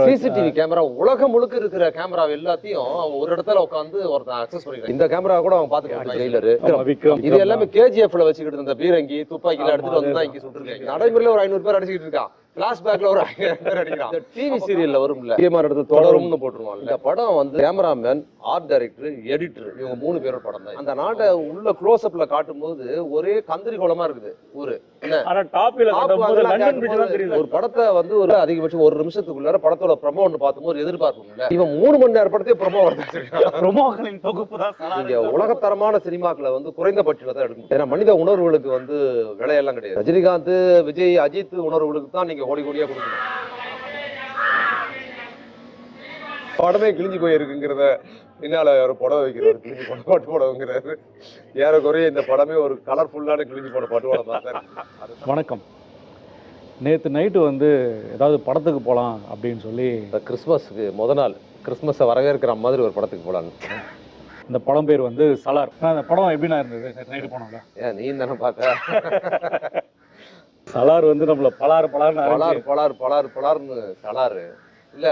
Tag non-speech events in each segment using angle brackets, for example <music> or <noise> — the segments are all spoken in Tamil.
கேமரா சிசிடிவி கேமரா உலகம் முழுக்க இருக்கிற கேமரா எல்லாத்தையும் அவன் ஒரு இடத்துல உட்காந்து ஒருத்தன் அக்சஸ் பண்ணிக்கிறான். இந்த கேமரா கூட அவன் பாத்துக்கிட்டு ஜெயிலரு விக்ரம். இது எல்லாமே கேஜிஎஃப்ல வச்சுக்கிட்டு இருந்த பீரங்கி துப்பாக்கில எடுத்துட்டு வந்து தான் இங்க சுட்டுருக்காங்க நடைமுறையில ஒரு ஐநூறு பேர் அடிச்சுக்கிட்டு இருக்கான். பிளாஷ்பேக்ல ஒரு ஐயாயிரம் பேர் அடிக்கிறான் டிவி சீரியல்ல வரும்ல முக்கியமான இடத்துல தொடரும்னு போட்டுருவான் இந்த படம் வந்து கேமராமேன் ஆர்ட் டைரக்டர் எடிட்டர் இவங்க மூணு பேரோட படம் தான் அந்த நாட்டை உள்ள க்ளோஸ் அப்ல காட்டும்போது ஒரே கந்திரி கோலமா இருக்குது ஒரு படத்தை வந்து ஒரு அதிகபட்சம் ஒரு நிமிஷத்துக்குள்ளார படத்தோட ப்ரமோ ஒன்று பார்த்தும்போது ஒரு எதிர்பார்ப்பு இவன் மூணு மணி நேரம் படத்தையே ப்ரமோ ப்ரொமோக்களின் <laughs> தொகுப்பு தான் சலார். நீங்க உலகத்தரமான சினிமாக்களை வந்து குறைந்த பட்சத்துல தான் எடுக்கணும். ஏன்னா மனித உணர்வுகளுக்கு வந்து விலையெல்லாம் கிடையாது. ரஜினிகாந்த் விஜய் அஜித் உணர்வுகளுக்கு தான் நீங்க கோடி கோடியா கொடுக்கணும். படமே கிழிஞ்சு போயிருக்குங்கிறத பின்னால ஒரு புடவை வைக்கிறாரு கிழிஞ்சு போன பாட்டு புடவைங்கிறாரு. ஏறக்குறைய இந்த படமே ஒரு கலர்ஃபுல்லான கிழிஞ்சு போன பாட்டு படம் தான் வணக்கம். நேத்து நைட்டு வந்து ஏதாவது படத்துக்கு போலாம் அப்படின்னு சொல்லி இந்த கிறிஸ்மஸ்க்கு முத நாள் கிறிஸ்மஸை வரவேற்கிற மாதிரி ஒரு படத்துக்கு போலான்னு. இந்த படம் பேர் வந்து சலார். அந்த படம் எப்படிண்ணா இருந்தது? நேத்து நைட்டு போனோம்ல. ஏன் நீ தானே பார்த்த? சலார் வந்து நம்மள பலார் பலார்னு பலார் பலாறு பலார் பலார் பலார்னு சலாறு இல்ல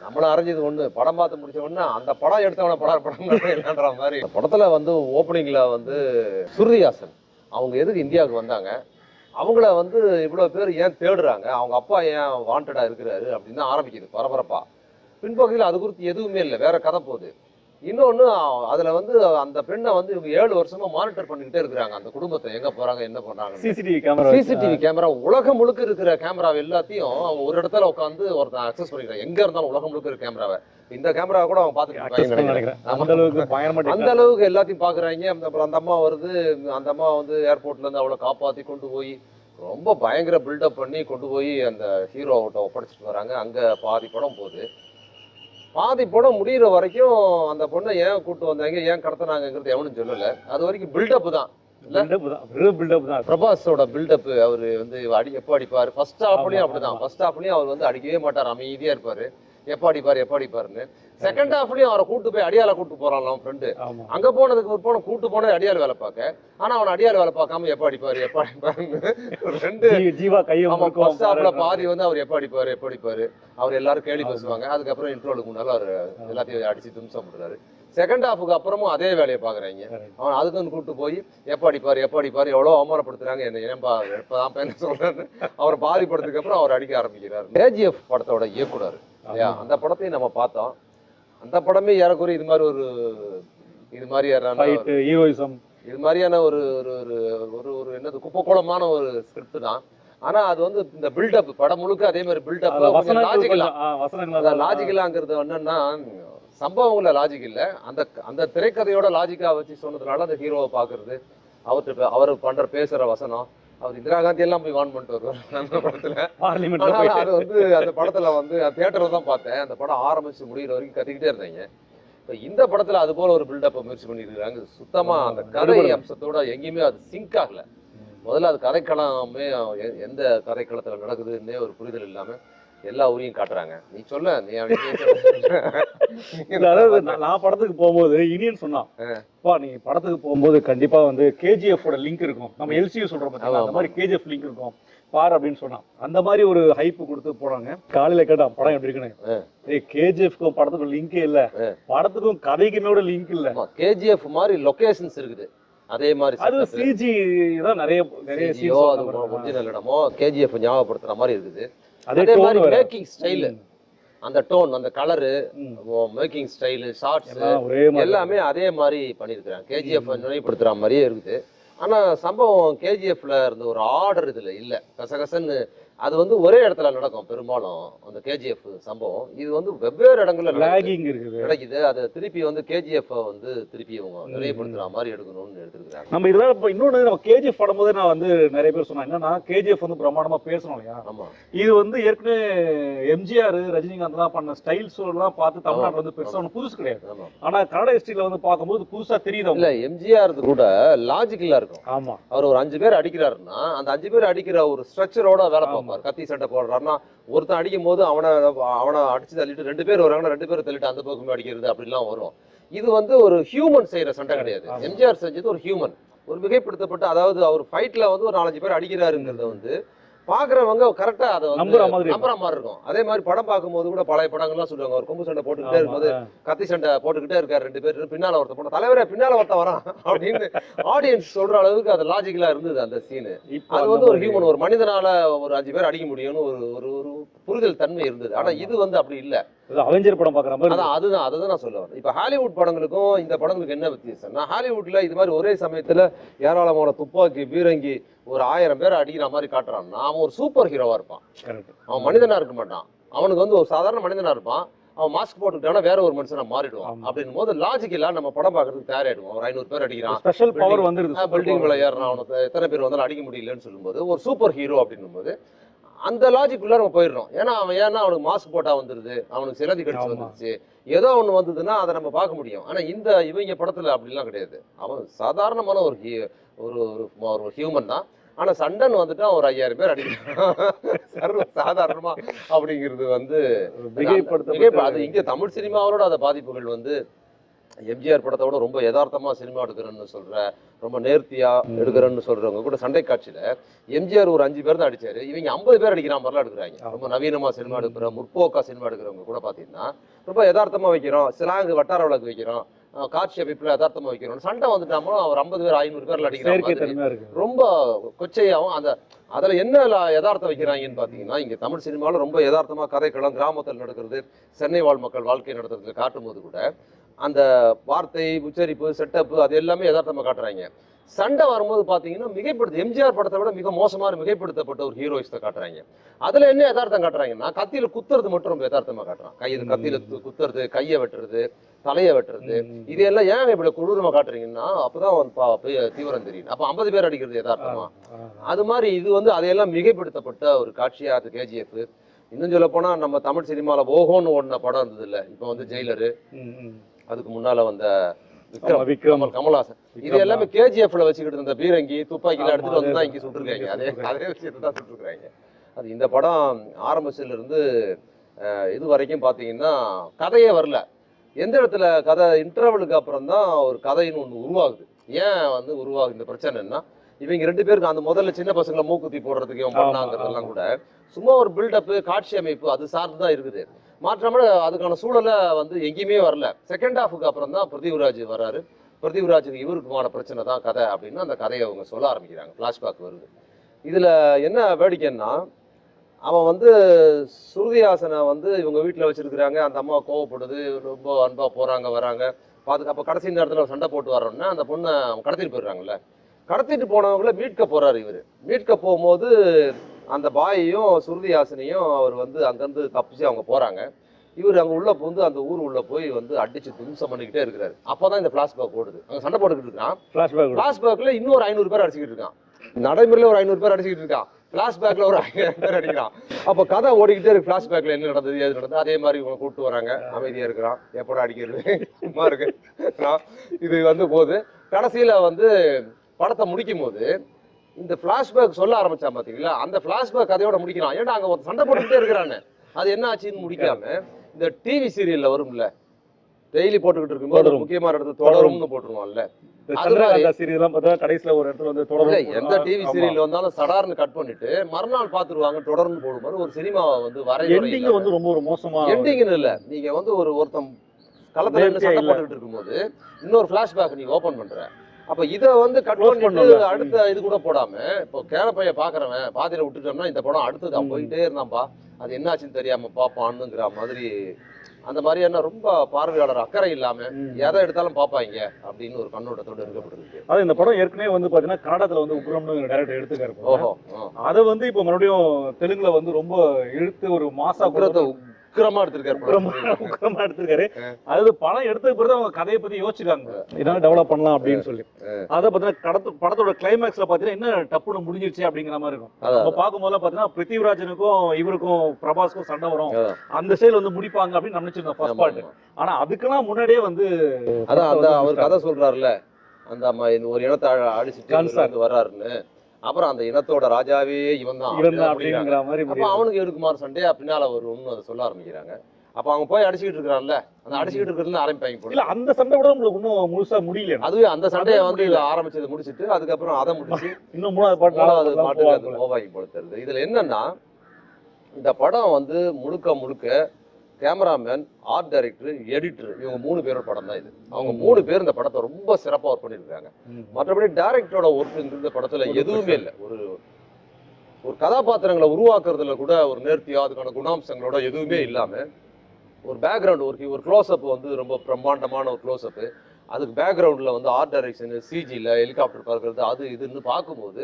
நம்மள அரைஞ்சது ஒண்ணு. படம் பார்த்து முடிச்ச உடனே அந்த படம் எடுத்தவன பலார் படம் இல்லைன்ற மாதிரி. படத்துல வந்து ஓப்பனிங்ல வந்து சுருதிஹாசன் அவங்க எதுக்கு இந்தியாவுக்கு வந்தாங்க? அவங்கள வந்து இவ்வளவு பேர் ஏன் தேடுறாங்க? அவங்க அப்பா ஏன் வாண்டடா இருக்கிறாரு அப்படின்னு தான் ஆரம்பிக்குது பரபரப்பா. பின்பகுதியில் அது குறித்து எதுவுமே இல்லை. வேற கதை போகுது. இன்னொன்னு அதுல வந்து அந்த பெண்ணை வந்து இவங்க ஏழு வருஷமா மானிட்டர் பண்ணிக்கிட்டே இருக்கிறாங்க. அந்த குடும்பத்தை எங்க போறாங்க என்ன பண்றாங்க சிசிடிவி கேமரா சிசிடிவி கேமரா உலகம் முழுக்க இருக்கிற கேமரா எல்லாத்தையும் அவன் ஒரு இடத்துல உட்காந்து ஒருத்தன் அக்சஸ் பண்ணிக்கிறான். எங்க இருந்தாலும் உலகம் முழுக்க இருக்கிற கேமராவை இந்த கேமராவை கூட பண்ண பார்த்துட்டு. அந்த அளவுக்கு எல்லாத்தையும் பாக்குறாங்க அந்த அப்புறம் அந்த அம்மா வருது. அந்த அம்மா வந்து ஏர்போர்ட்ல இருந்து அவளை காப்பாத்தி கொண்டு போய் ரொம்ப பயங்கர பில்டப் பண்ணி கொண்டு போய் அந்த ஹீரோவிட்ட ஒப்படைச்சிட்டு வராங்க. அங்க பாதி படம் போகுது. பாதி படம் முடியிற வரைக்கும் அந்த பொண்ணை ஏன் கூட்டு வந்தாங்க ஏன் கடத்தினாங்கிறது எவனும் சொல்லல. அது வரைக்கும் பில்டப் தான். பிரபாஸோட பில்டப் அவர் வந்து அடி எப்போ அடிப்பார்? ஃபர்ஸ்ட் ஹாஃப்லயும் அப்படிதான். ஃபர்ஸ்ட் ஹாஃப்லயும் அவர் வந்து அடிக்கவே மாட்டார். அமைதியா இருப்பாரு. எப்போ அடிப்பார் எப்போ அடிப்பாருன்னு செகண்ட் ஹாஃப்லயும் அவரை கூட்டு போய் அடியால கூட்டு போறான் அவன் ஃப்ரெண்டு அங்க போனதுக்கு போன கூட்டு போனது அடியால் வேலை பார்க்க. ஆனா அவன் அடியால் வேலை பார்க்காம எப்போ அடிப்பாரு எப்போ அடிப்பாருன்னு ஒரு ரெண்டு ஜீவா கையை ஆமா முறுக்குவான் ஃபர்ஸ்ட் ஹாஃப்ல பாரு. பாதி வந்து அவர் எப்போ அடிப்பாரு எப்போ அடிப்பாரு அவர் எல்லாரும் ஆமா. பேசுவாங்க. அதுக்கப்புறம் இன்ட்ரோலுக்கு முன்னால அவர் எல்லாத்தையும் அடிச்சு தும்சம் பண்றாரு. செகண்ட் ஹாஃபுக்கு அப்புறமும் அதே வேலையை பாக்குறாங்க Correct. அவன் அதுக்கு வந்து கூட்டு போய் எப்போ அடிப்பார் எப்போ அடிப்பார் எவ்வளோ அவமானப்படுத்துறாங்க என்ன ஏன்பா எப்பதான் என்ன சொல்றேன்னு அவர் பாதிப்படுறதுக்கு அப்புறம் அவர் அடிக்க ஆரம்பிக்கிறார். கேஜிஎஃப் படத்தோட இயக்குனர். இல்லையா. அந்த படத்தையும் நம்ம பார்த்தோம் அந்த படமே ஏறக்குறைய இது மாதிரி ஒரு இது Fight, heroism. இது மாதிரியான ஒரு ஒரு ஒரு ஒரு என்னது குப்பைக்கூலமான ஒரு ஸ்கிரிப்ட் தான் ஆனா அது வந்து இந்த பில்டப் படம் முழுக்க அதே மாதிரி பில்டப் லாஜிக்கலா. லாஜிக்கலாங்கிறது என்னன்னா சம்பவங்கள லாஜிக் இல்ல அந்த அந்த திரைக்கதையோட லாஜிக்கா வச்சு சொன்னதுனால அந்த ஹீரோவை பாக்குறது அவர்கிட்ட அவர் பண்ற பேசுற வசனம் அவர் இந்திரா காந்தி எல்லாம் போய் வான் பண்ணிட்டு வருவார். அந்த படத்துல. போயிட்டு. அது வந்து அந்த படத்துல வந்து தியேட்டர்ல தான் பார்த்தேன். அந்த படம் ஆரம்பிச்சு முடியிற வரைக்கும் கத்திக்கிட்டே இருந்தாங்க. இப்ப இந்த படத்துல அது போல ஒரு பில்டப் முயற்சி பண்ணிருக்காங்க. சுத்தமா அந்த கதை. அம்சத்தோட எங்கேயுமே அது சிங்க் ஆகல. முதல்ல அது கதைக்களமே எந்த கதைக்களத்துல நடக்குதுன்னே ஒரு புரிதல் இல்லாம எல்லா ஊரையும் காட்டுறாங்க. நீ சொல்ல நீ அதாவது நான் படத்துக்கு போகும்போது இனியன் சொன்னான் பா நீ படத்துக்கு போகும்போது கண்டிப்பா வந்து கேஜிஎஃப் ஓட லிங்க் இருக்கும். நம்ம எல்சியூ சொல்றோம் பாத்தீங்களா? ஆமா, அந்த மாதிரி கேஜிஎஃப் லிங்க் இருக்கும். பாரு அப்படின்னு சொன்னான். அந்த மாதிரி ஒரு ஹைப் கொடுத்து போனாங்க. காலையில கேட்டான் படம் எப்படி இருக்குன்னு? ஏய் கேஜிஎஃப்க்கும் படத்துக்கும் லிங்கே இல்ல. படத்துக்கும் கதைக்குமே கூட லிங்க் இல்ல. கேஜிஎஃப் மாதிரி லொகேஷன்ஸ் இருக்குது. அதே மாதிரி அது. சிஜி தான் நிறைய நிறைய scenes அது. ஒரிஜினல் இடமோ கேஜிஎஃப் ஞாபகப்படுத்துற மாதிரி இருக்குது. அதே மாதிரி மேக்கிங் ஸ்டைல் அந்த டோன் அந்த கலரு. மேக்கிங் ஸ்டைலு ஷார்ட்ஸ் எல்லாம் அதே மாதிரி பண்ணியிருக்கிறாங்க. கேஜிஎஃப் நினைவுபடுத்துற மாதிரியே இருக்குது. ஆனா சம்பவம் கேஜிஎஃப்ல இருந்த ஒரு ஆர்டர் இதுல இல்ல. கசகசன்னு அது வந்து ஒரே இடத்துல நடக்கும் பெரும்பாலும் அந்த கேஜிஎஃப் சம்பவம். இது வந்து வெவ்வேறு இடங்கள்ல. லாகிங் இருக்குது. கிடைக்குது அதை திருப்பி வந்து கேஜிஎஃப் வந்து திருப்பி அவங்க நினைவுபடுத்துற மாதிரி எடுக்கணும்னு எடுத்துருக்காங்க நம்ம இதெல்லாம் இப்போ இன்னொன்று நம்ம கேஜிஎஃப் படும்போது நான் வந்து நிறைய பேர் சொன்னேன் என்னன்னா கேஜிஎஃப் வந்து பிரமாண்டமா பேசணும் இல்லையா? ஆமா. இது வந்து ஏற்கனவே எம்ஜிஆர் ரஜினிகாந்த்லாம் பண்ண ஸ்டைல்ஸ் எல்லாம் பார்த்து தமிழ்நாட்டுல வந்து பெருசா ஒன்றும் புதுசு கிடையாது. ஆமா. ஆனா கன்னட ஹிஸ்டரியில வந்து பார்க்கும்போது புதுசா தெரியுது இல்ல. எம்ஜிஆர் கூட லாஜிக்கலா இருக்கும். ஆமா. அவர் ஒரு அஞ்சு பேர் அடிக்கிறாருன்னா அந்த அஞ்சு பேர் அடிக்கிற ஒரு ஸ்ட்ரக்சரோட வேலை ஆமா. பார்ப்பார் கத்தி சட்டை போடுறாருன்னா ஒருத்தன் அடிக்கும் போது அவனை அவனை அடிச்சு தள்ளிட்டு ரெண்டு பேர் வராங்கன்னா ரெண்டு பேர் தள்ளிட்டு அந்த பக்கமே அடிக்கிறது அப்படிலாம் வரும். இது வந்து ஒரு ஹியூமன் செய்யற சண்டை கிடையாது. எம்ஜிஆர் செஞ்சது ஒரு ஹியூமன் ஒரு மிகைப்படுத்தப்பட்ட அதாவது அவர் ஃபைட்ல வந்து ஒரு நாலஞ்சு பேர் அடிக்கிறாருங்கிறத வந்து பாக்குறவங்க கரெக்டா அதை நம்புற மாதிரி. நம்புற மாதிரி இருக்கும். அதே மாதிரி படம் பார்க்கும்போது கூட பழைய படங்கள்லாம் சொல்லுவாங்க. ஒரு கொம்பு சண்டை போட்டுக்கிட்டே இருக்கும்போது. கத்தி சண்டை போட்டுக்கிட்டே இருக்காரு ரெண்டு பேர். பின்னால ஒருத்த போன தலைவரே பின்னால ஒருத்த வரான். <laughs> அப்படின்னு ஆடியன்ஸ் சொல்ற அளவுக்கு அது லாஜிக்கலா இருந்தது அந்த சீனு அது வந்து ஒரு ஹியூமன் ஒரு மனிதனால ஒரு அஞ்சு பேர் அடிக்க முடியும்னு ஒரு ஒரு ஒரு புரிதல் தன்மை இருந்தது. ஆனா இது வந்து அப்படி இல்ல. அவெஞ்சர் படம் பாக்குற மாதிரி அதான் அதுதான் அதுதான் நான் சொல்ல வரேன் இப்ப ஹாலிவுட் படங்களுக்கும் இந்த படங்களுக்கு என்ன வித்தியாசம்னா ஹாலிவுட்ல இது மாதிரி ஒரே சமயத்துல ஏராளமான துப்பாக்கி பீரங்கி ஒரு ஆயிரம் பேர் அடிக்கிற மாதிரி காட்டுறான்னா அவன் ஒரு சூப்பர் ஹீரோவா இருப்பான். அவன் மனிதனா இருக்க மாட்டான். அவனுக்கு வந்து ஒரு சாதாரண மனிதனா இருப்பான். அவன் மாஸ்க் போட்டுக்கிட்டானா வேற ஒரு மனுஷனா மாறிடுவான். ஆமா. அப்படின்னும் போது லாஜிக்கலா நம்ம படம் பார்க்கறதுக்கு தயாராயிடுவோம். ஒரு ஐநூறு பேர் அடிக்கிறான். ஸ்பெஷல் பவர் வந்துருது. பில்டிங் மேல ஏறான் அவனுக்கு எத்தனை பேர் வந்தாலும் அடிக்க முடியலன்னு சொல்லும்போது ஒரு சூப்பர் ஹீரோ அப்படின்னும் போது அந்த லாஜிக் உள்ள நம்ம போயிடுறோம். ஏன்னா அவன் ஏன்னா அவனுக்கு மாஸ்க் போட்டா வந்துருது. அவனுக்கு சிலந்தி கடிச்சு. வந்துருச்சு. ஏதோ ஒண்ணு வந்ததுன்னா அதை நம்ம பார்க்க முடியும். ஆனா இந்த இவங்க படத்துல அப்படிலாம் கிடையாது. அவன் சாதாரணமான ஒரு ஹீ- ஒரு ஒரு- ஹியூமன் தான். ஆனா சண்டன் வந்துட்டு ஒரு ஐயாயிரம் பேர் அடிக்கிறான் <laughs> சர்வ சாதாரணமா அப்படிங்கிறது வந்து அது இங்க தமிழ் சினிமாவோட அந்த பாதிப்புகள் வந்து எம்ஜிஆர் படத்தோட ரொம்ப யதார்த்தமா சினிமா எடுக்கிறேன்னு சொல்ற ரொம்ப நேர்த்தியா எடுக்கிறேன்னு சொல்றவங்க கூட சண்டை காட்சியில எம்ஜிஆர் ஒரு அஞ்சு பேர் தான் அடிச்சாரு. இவங்க ஐம்பது பேர் அடிக்கிற மாதிரிலாம் எடுக்கிறாங்க. ரொம்ப நவீனமா சினிமா எடுக்கிற முற்போக்கா சினிமா எடுக்கிறவங்க கூட பாத்தீங்கன்னா ரொம்ப யதார்த்தமா வைக்கிறோம். சிலாங்கு வட்டார வழக்கு வைக்கிறோம். காட்சி அமைப்புல யதார்த்தமா வைக்கிறோம் சண்டை வந்துட்டாமோ ஒரு ஐம்பது பேர் ஐநூறு பேர்ல அடிக்கிற செயற்கை மாதிரி தன்மையா இருக்கு ரொம்ப கொச்சையாவும் அந்த அதுல என்ன யதார்த்தம் வைக்கிறாங்கன்னு பாத்தீங்கன்னா இங்க தமிழ் சினிமாவில் ரொம்ப யதார்த்தமா கதைக்களம் கிராமத்தில் நடக்கிறது சென்னை வாழ் மக்கள் வாழ்க்கை நடத்துறதுல காட்டும்போது கூட அந்த வார்த்தை உச்சரிப்பு செட்டப் அது எல்லாமே யதார்த்தமா காட்டுறாங்க. சண்டை வரும்போது பாத்தீங்கன்னா மிகைப்படுத்து எம்ஜிஆர் படத்தை விட மிக மோசமான மிகைப்படுத்தப்பட்ட ஒரு ஹீரோயிஸ்ட காட்டுறாங்க. அதுல என்ன யதார்த்தம் காட்டுறாங்கன்னா கத்தியில குத்துறது மட்டும் ரொம்ப யதார்த்தமா காட்டுறான். கையில கத்தியில குத்துறது கையை வெட்டுறது தலையை வெட்டுறது ம். இது எல்லாம் ஏன் இப்படி கொடூரமா காட்டுறீங்கன்னா அப்பதான் தீவிரம் தெரியும் அப்ப ஐம்பது பேர் அடிக்கிறது யதார்த்தமா. அது மாதிரி இது வந்து அதையெல்லாம் மிகைப்படுத்தப்பட்ட ஒரு காட்சியா அது கேஜிஎஃப் இன்னும் சொல்ல போனா நம்ம தமிழ் சினிமால ஓஹோன்னு ஓடின படம் இருந்தது இல்ல இப்போ வந்து ஜெயிலரு. அதுக்கு முன்னால வந்த விக்ரம் விக்ரம். கமல் கமல்ஹாசன். இது எல்லாமே கேஜிஎஃப்ல வச்சுக்கிட்டு இருந்த பீரங்கி துப்பாக்கில ஆமா, எடுத்துட்டு வந்து தான் இங்க. சுட்டுருக்காங்க. அதே. அதே விஷயத்தை தான் சுட்டுருக்காங்க. அது இந்த படம் ஆரம்பிச்சதுல இருந்து இது வரைக்கும் பாத்தீங்கன்னா கதையே வரல. எந்த இடத்துல கதை இன்டர்வலுக்கு அப்புறம் தான் ஒரு கதைன்னு ஒண்ணு உருவாகுது. ஏன் வந்து உருவாகுது? இந்த பிரச்சனைன்னா இவங்க ரெண்டு பேருக்கு அந்த முதல்ல சின்ன பசங்களை மூக்குத்தி போடுறதுக்கு இவன் பண்ணாங்கிறதெல்லாம். கூட சும்மா ஒரு பில்டப் காட்சி அமைப்பு அது சார்ந்து தான் இருக்குது. மாற்றாமல் அதுக்கான சூழலை வந்து எங்கேயுமே வரல. செகண்ட் ஹாஃபுக்கு அப்புறம் தான் பிருத்திவிராஜ் வராரு பிருத்திவிராஜுக்கு இவருக்குமான பிரச்சனை தான் கதை அப்படின்னு அந்த கதையை அவங்க சொல்ல ஆரம்பிக்கிறாங்க. ஃப்ளாஷ்பேக் வருது. இதில் என்ன வேடிக்கைன்னா அவன் வந்து சுருதிஹாசனை வந்து இவங்க வீட்டில் வச்சிருக்கிறாங்க. அந்த அம்மா கோவப்படுது ரொம்ப அன்பாக போகிறாங்க வராங்க. பார்த்து அப்போ கடைசி நேரத்தில் சண்டை போட்டு வரோன்னா அந்த பொண்ணை அவன் கடத்திட்டு போயிடுறாங்கல்ல. கடத்திட்டு போனவங்கள மீட்க போகிறாரு இவர். மீட்க போகும்போது அந்த பாயையும் சுருதிஹாசனையும் அவர் வந்து அங்கேருந்து தப்பிச்சு அவங்க போறாங்க. இவர் அங்க உள்ள புகுந்து அந்த ஊர் உள்ள போய் வந்து அடிச்சு தும்சம் பண்ணிக்கிட்டே இருக்கிறாரு. அப்பதான் இந்த பிளாஷ்பேக் ஓடுது. அங்க சண்டை போட்டுக்கிட்டு இருக்கான். கூட. பிளாஷ்பேக்ல இன்னொரு ஐநூறு பேர் அடிச்சுக்கிட்டு இருக்கான். நடைமுறையில ஒரு ஐநூறு பேர் அடிச்சுக்கிட்டு இருக்கான். பிளாஷ்பேக்ல ஒரு ஐயாயிரம் பேர் அடிக்கிறான். அப்ப கதை ஓடிக்கிட்டே இருக்கு. பிளாஷ்பேக்ல என்ன நடந்தது எது நடந்தது? அதே மாதிரி இவங்க கூப்பிட்டு வராங்க. அமைதியா இருக்கிறான். எப்படா அடிக்கிறது? சும்மா இருக்கு. இது வந்து போது கடைசியில வந்து படத்தை முடிக்கும் போது இந்த பிளாஷ்பேக் சொல்ல ஆரம்பிச்சான் பாத்தீங்களா? அந்த பிளாஷ்பேக் கதையோட முடிக்கிறான் ஏன்டா அங்க ஒரு சண்டை போட்டுக்கிட்டே இருக்கிறானே? அது என்ன ஆச்சுன்னு முடிக்காம இந்த டிவி சீரியல்ல வரும்ல? டெய்லி போட்டுக்கிட்டு இருக்கும்போது. முக்கியமான இடத்துல தொடரும்னு போட்டுருவான்ல. கடைசியில ஒரு இடத்துல வந்து தொடரும். எந்த டிவி சீரியல் வந்தாலும் சடார்னு கட் பண்ணிட்டு மறுநாள் பாத்துருவாங்க தொடர்ந்து போடும்போது ஒரு சினிமாவை வந்து எண்டிங் வந்து ரொம்ப ஒரு மோசமா எண்டிங்னு இல்ல. நீங்க வந்து ஒரு ஒருத்தன் களத்துல சண்டை. போட்டுக்கிட்டு இருக்கும்போது இன்னொரு பிளாஷ்பேக் நீங்க ஓபன் பண்ற. அப்ப இத வந்து கட் பண்ணிட்டு. அடுத்த இது கூட போடாம இப்போ கேரப்பைய பாக்குறவன் பாதியில விட்டுட்டோம்னா இந்த படம் அடுத்தது அவன். போயிட்டே இருந்தான்பா அது என்னாச்சுன்னு தெரியாம பாப்பான்னுங்கிற மாதிரி அந்த மாதிரி என்ன ரொம்ப பார்வையாளர் அக்கறை இல்லாம. எதை எடுத்தாலும் பாப்பாங்க அப்படின்னு ஒரு கண்ணோட்டத்தோட இருக்கப்பட்டிருக்கு அது இந்த படம் ஏற்கனவே வந்து பாத்தீங்கன்னா கன்னடத்துல வந்து உக்ரம்னு டேரக்டர் எடுத்துக்காரு. ஓஹோ. அதை வந்து இப்ப மறுபடியும் தெலுங்குல வந்து ரொம்ப இழுத்து ஒரு மாசா உக்கிரத்தை உக்கிரமா எடுத்திருக்காரு உக்கிரமா படம். உக்கிரமா எடுத்திருக்காரு. அது படம் எடுத்த பிறகு அவங்க கதையை பத்தி யோசிச்சிருக்காங்க. என்ன டெவலப் பண்ணலாம் அப்படின்னு சொல்லி. அதை பாத்தீங்கன்னா கடத்து படத்தோட கிளைமேக்ஸ்ல பாத்தீங்கன்னா என்ன டப்புன்னு முடிஞ்சிருச்சு அப்படிங்கிற மாதிரி இருக்கும். நம்ம பார்க்கும்போது பாத்தீங்கன்னா பிருத்திவிராஜனுக்கும் இவருக்கும் பிரபாஸ்க்கும் சண்டை வரும். அந்த சைடு வந்து முடிப்பாங்க அப்படின்னு நினைச்சிருந்தோம் ஃபர்ஸ்ட் பார்ட். ஆனா அதுக்கெல்லாம் முன்னாடியே வந்து அதான் அந்த அவர் கதை சொல்றாருல்ல அந்த அம்மா இந்த ஒரு இனத்தை அடிச்சுட்டு வர்றாருன்னு. அப்புறம் அந்த இனத்தோட ராஜாவே இவன் தான் அப்படிங்கிற மாதிரி அப்ப. அவனுக்கு இருக்குமாறு சண்டையா பின்னால வரும்னு அதை சொல்ல ஆரம்பிக்கிறாங்க அப்ப அவங்க போய் அடிச்சுக்கிட்டு இருக்கிறான்ல அந்த அடிச்சுக்கிட்டு இருக்கிறதுல ஆரம்பிப்பாங்க. இல்ல அந்த சண்டை கூட உங்களுக்கு இன்னும் முழுசா முடியல அதுவே அந்த சண்டையை வந்து முடியல. ஆரம்பிச்சது முடிச்சிட்டு அதுக்கப்புறம் அதை முடிச்சு <laughs> இன்னும் மூணாவது பாட்டு நாலாவது பாட்டுக்கு அது போல தருது இதுல என்னன்னா இந்த படம் வந்து முழுக்க முழுக்க கேமராமேன் ஆர்ட் டைரக்டர் எடிட்டர் இவங்க மூணு பேரோட படம் தான் இது அவங்க. மூணு பேர் இந்த படத்தை ரொம்ப சிறப்பா ஒர்க் பண்ணியிருக்காங்க. மற்றபடி டைரக்டரோட ஒர்க் இந்த படத்துல எதுவுமே. இல்லை ஒரு ஒரு கதாபாத்திரங்களை உருவாக்குறதுல கூட ஒரு நேர்த்தியா அதுக்கான குணாம்சங்களோட எதுவுமே இல்லாம ஒரு பேக்ரவுண்ட் ஒரு ஒரு க்ளோஸ்அப் வந்து ரொம்ப பிரம்மாண்டமான ஒரு க்ளோஸ்அப் அதுக்கு பேக்ரவுண்டில் வந்து ஆர்ட் டைரக்ஷன் சிஜியில் ஹெலிகாப்டர் பார்க்கறது அது இதுன்னு பார்க்கும்போது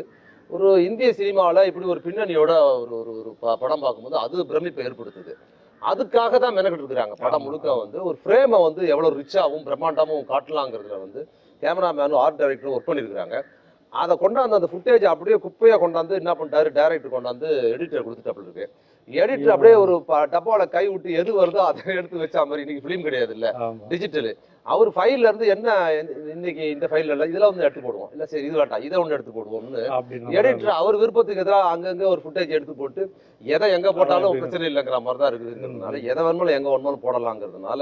ஒரு இந்திய சினிமாவில் இப்படி ஒரு பின்னணியோட ஒரு ஒரு படம் பார்க்கும்போது அது பிரமிப்பை ஏற்படுத்துது அதுக்காக தான் மெனக்கிட்டு இருக்கிறாங்க. படம். முழுக்க வந்து ஒரு ஃப்ரேமை வந்து எவ்வளோ ரிச்சாகவும் பிரம்மாண்டமாகவும் காட்டலாங்கிறதுல வந்து கேமராமேனும் ஆர்ட் டைரக்டரும் ஒர்க் பண்ணியிருக்கிறாங்க. அதை கொண்டாந்து அந்த ஃபுட்டேஜ் அப்படியே குப்பையாக கொண்டாந்து என்ன பண்ணிட்டாரு? டேரக்டர் கொண்டாந்து எடிட்டர் கொடுத்துட்டாப்புல இருக்கு. எடிட்டர் அப்படியே ஒரு டப்பால கை விட்டு எது வருதோ அதை எடுத்து வச்ச மாதிரி இன்னைக்கு ஃபிலிம் கிடையாது இல்ல. டிஜிட்டல் அவர் ஃபைல்ல இருந்து என்ன இன்னைக்கு இந்த ஃபைல்ல இல்ல இதெல்லாம் வந்து எடுத்து போடுவோம். இல்ல சரி இது வேண்டாம் இதை ஒன்று எடுத்து போடுவோம்னு எடிட்டர் அவர் விருப்பத்துக்கு எதிராக அங்கங்க ஒரு ஃபுட்டேஜ் எடுத்து போட்டு எதை எங்க போட்டாலும் பிரச்சனை இல்லைங்கிற மாதிரி தான் இருக்குதுங்கிறதுனால எதை வேணுமாலும் எங்க வேணுமாலும் போடலாங்கிறதுனால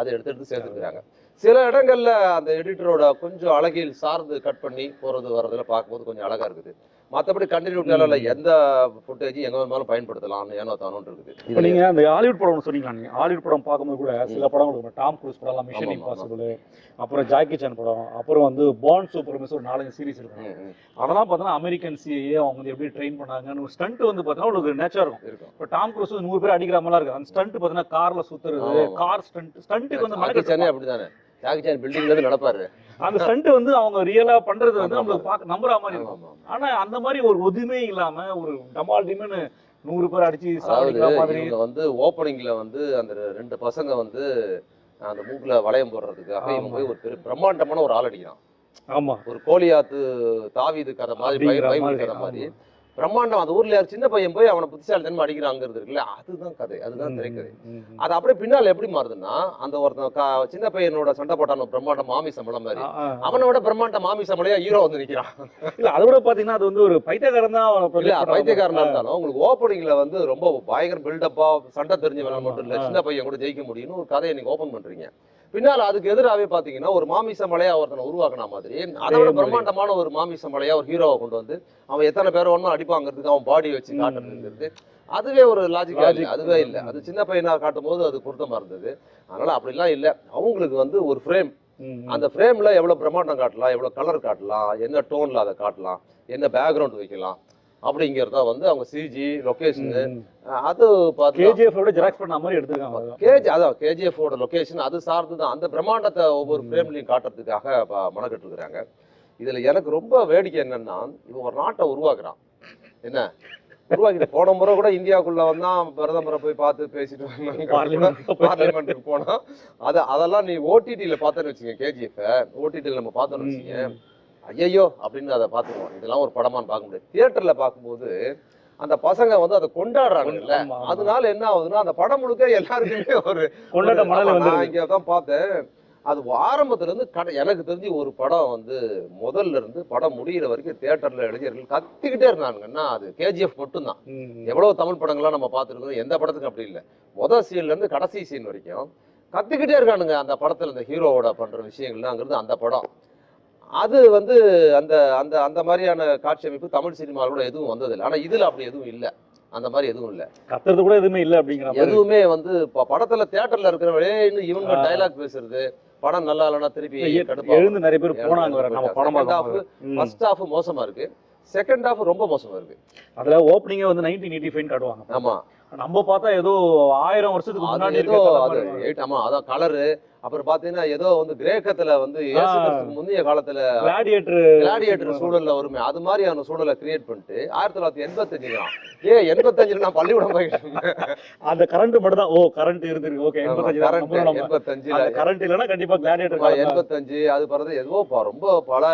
அதை எடுத்து எடுத்து சேர்த்துக்கிறாங்க. சில இடங்கள்ல அந்த எடிட்டரோட கொஞ்சம் அழகில் சார்ந்து கட் பண்ணி போறது வர்றதுல பார்க்கும்போது கொஞ்சம் அழகா இருக்குது. மற்றபடி கண்டினியூட்டியால எந்த ஃபுட்டேஜ் எங்க வேணுமாலும் பயன்படுத்தலாம்னு ஏனோ தானோன்னு இருக்குது. இப்ப நீங்க அந்த ஹாலிவுட் படம் ஒண்ணு சொன்னீங்களா நீங்க? ஹாலிவுட் படம் பார்க்கும்போது கூட சில படம் இருக்கும். டாம் க்ரூஸ் படம் மிஷன். இம்பாசிபிள் அப்புறம் ஜாக்கி சான் படம் அப்புறம் வந்து பாண்ட் சூப்பர் மிஸ் ஒரு நாலஞ்சு சீரிஸ் இருக்கும் அதெல்லாம் பார்த்தோன்னா அமெரிக்கன் சிஏ அவங்க வந்து எப்படி ட்ரெயின் பண்ணாங்கன்னு ஒரு ஸ்டண்ட் வந்து பார்த்தீங்கன்னா ஒரு நேச்சர் இருக்கும். இப்போ டாம் க்ரூஸ் வந்து நூறு பேர் அடிக்கிற மாதிரிலாம் இருக்கு. அந்த ஸ்டண்ட் பார்த்தீங்கன்னா கார்ல சுத்துறது ஆமா. கார் ஸ்டண்ட் ஸ்டண்ட்டுக்கு வந்து ஜாக்கி மெனக்கெட்டு. சானே சான் பில்டிங்ல நடப்பாரு. அந்த ஸ்டண்ட் வந்து அவங்க ரியலா பண்றது வந்து நம்மளுக்கு பார்க்க நம்புற மாதிரி இருக்கும். ஆனா அந்த மாதிரி ஒரு ஒதுமே இல்லாம ஒரு டமால் டிமன்னு நூறு பேர் அடிச்சு இவங்க வந்து ஓப்பனிங்ல வந்து அந்த ரெண்டு பசங்க வந்து அந்த மூக்குல வளையம் போடுறதுக்காக இவன் ஆமா. போய் ஒரு பெரிய பிரம்மாண்டமான ஒரு ஆள் அடிக்கிறான். ஆமா. ஒரு கோலியாத்து தாவீது கதை மாதிரி கதை மாதிரி. பிரம்மாண்டம் அந்த ஊர்ல யார் சின்ன பையன் போய் அவனை புத்திசாலித்தனமா அடிக்கிறாங்கிறது இருக்குல்ல அதுதான் கதை அதுதான் திரைக்கதை. அது அப்படியே பின்னால எப்படி மாறுதுன்னா அந்த ஒருத்தன் சின்ன பையனோட சண்டை போட்டான பிரம்மாண்டம் மாமி சம்பளம் மாதிரி. அவனை விட பிரம்மாண்ட மாமி சம்பளையா ஹீரோ வந்து நிக்கிறான் இல்ல அதை விட பாத்தீங்கன்னா அது வந்து ஒரு பைத்தியக்காரன் தான் இல்ல. பைத்தியக்காரனா இருந்தாலும் உங்களுக்கு ஓப்பனிங்ல வந்து ரொம்ப பயங்கர பில்டப்பா சண்டை தெரிஞ்சவன மட்டும் இல்ல. சின்ன பையன் கூட ஜெயிக்க முடியும்னு ஒரு கதையை நீங்க ஓபன் பண்றீங்க பின்னால அதுக்கு எதிராவே பாத்தீங்கன்னா ஒரு மாமிச மலையா ஒருத்தனை உருவாக்குன மாதிரி அதை விட. பிரம்மாண்டமான ஒரு மாமிச மலையா ஒரு ஹீரோவை கொண்டு வந்து அவன் எத்தனை பேர் வேணுமோ அடிப்பாங்கிறதுக்கு அவன் பாடி வச்சு. காட்டுறதுங்கிறது அதுவே ஒரு லாஜிக்கா. அதுவே இல்ல அது சின்ன பையனா காட்டும் போது அது பொருத்தமா இருந்தது அதனால அப்படிலாம் இல்ல அவங்களுக்கு வந்து ஒரு ஃப்ரேம். அந்த ஃப்ரேம்ல எவ்வளவு பிரம்மாண்டம் காட்டலாம் எவ்வளவு கலர் காட்டலாம் என்ன டோன்ல அதை காட்டலாம் என்ன பேக்ரவுண்ட் வைக்கலாம் அப்படிங்கிறத வந்து அவங்க சிஜி லொகேஷன். அது பார்த்து ஓட ஜெராக்ஸ் பண்ண மாதிரி எடுத்திருக்காங்க. கேஜி அதான் கேஜிஎஃபோட லொகேஷன் அது சார்ந்து தான். அந்த பிரம்மாண்டத்தை ஒவ்வொரு. ஃப்ரேம்லையும் காட்டுறதுக்காக மெனக்கெட்டு இருக்கிறாங்க இதுல எனக்கு ரொம்ப வேடிக்கை என்னன்னா இவன் ஒரு நாட்டை உருவாக்குறான். என்ன? உருவாக்கிட்டு போன முறை கூட இந்தியாவுக்குள்ள வந்தான் பிரதமரை போய் பார்த்து பேசிட்டு பார்லிமெண்ட்டுக்கு போனா. அத அதெல்லாம் நீ ஓடிடியில பார்த்தேன்னு வச்சுங்க கேஜிஎஃப் ஓடிடியில் நம்ம வச்சுங்க ம். ஐயையோ அப்படின்னு அதை பார்த்துக்குவோம். இதெல்லாம் ஒரு படமான்னு பார்க்க முடியாது. தியேட்டர்ல பார்க்கும்போது அந்த பசங்க வந்து அதை கொண்டாடுறாங்கல்ல. அதனால என்ன ஆகுதுன்னா அந்த படம் முழுக்க எல்லாருக்குமே ஒரு கொண்டாட்ட இங்க தான் பார்த்தேன். அது ஆரம்பத்துல இருந்து கடை எனக்கு தெரிஞ்சு ஒரு படம் வந்து முதல்ல இருந்து படம் முடியிற வரைக்கும் தியேட்டர்ல இளைஞர்கள் கத்திக்கிட்டே இருந்தானுங்கன்னா அது? கேஜிஎஃப் மட்டும்தான். எவ்வளவு தமிழ் படங்கள்லாம் நம்ம பார்த்துருக்கோம். எந்த படத்துக்கும் அப்படி இல்லை. முதல் சீன்ல இருந்து கடைசி சீன் வரைக்கும் கத்திக்கிட்டே இருக்கானுங்க அந்த படத்துல இந்த ஹீரோவோட பண்ற விஷயங்கள்லாங்கிறது அந்த படம். அது வந்து அந்த அந்த அந்த மாதிரியான காட்சி அமைப்பு தமிழ் சினிமாவில் கூட எதுவும் வந்ததில்லை. ஆனா இதுல அப்படி எதுவும் இல்லை. அந்த மாதிரி எதுவும் இல்லை. கத்துறது கூட எதுவுமே இல்ல அப்படிங்கிற எதுவுமே வந்து படத்துல தியேட்டர்ல இருக்கிறவங்களே இன்னும் இவங்க. டைலாக் பேசுறது படம் நல்லா இல்லைன்னா திருப்பி. எழுந்து நிறைய பேர் போனாங்க நம்ம படம். ஃபர்ஸ்ட் ஹாஃப் மோசமா இருக்கு. செகண்ட் ஹாஃப் ரொம்ப மோசமா இருக்கு. அதுல ஓப்பனிங்கே வந்து நைன்டீன் எயிட்டி ஃபைவ் காட்டுவாங்க. ஆமா. நம்ம பார்த்தா ஏதோ ஆயிரம் வருஷத்துக்கு முன்னாடி ஏதோ அது ஆமா அதான் கலரு அப்புறம் பாத்தீங்கன்னா ஏதோ வந்து கிரேக்கத்துல வந்து முந்தைய காலத்துல கிளாடியேட்டர் சூழல்ல வருமே அது மாதிரியான சூழலை கிரியேட் பண்ணிட்டு ஆயிரத்தி தொள்ளாயிரத்தி எண்பத்தஞ்சு ஏ எண்பத்தஞ்சுல நான் பள்ளிக்கூடம் போயிட்டு அந்த கரண்ட் மட்டும் தான். ஓ கரண்ட் இருந்திருக்கு. ஓகே எண்பத்தஞ்சு தான். கரண்ட் அந்த கரண்ட் இல்லைன்னா கண்டிப்பா கிளாடியேட்டர் எண்பத்தஞ்சு அது பிறகு ஏதோ ப- ரொம்ப பல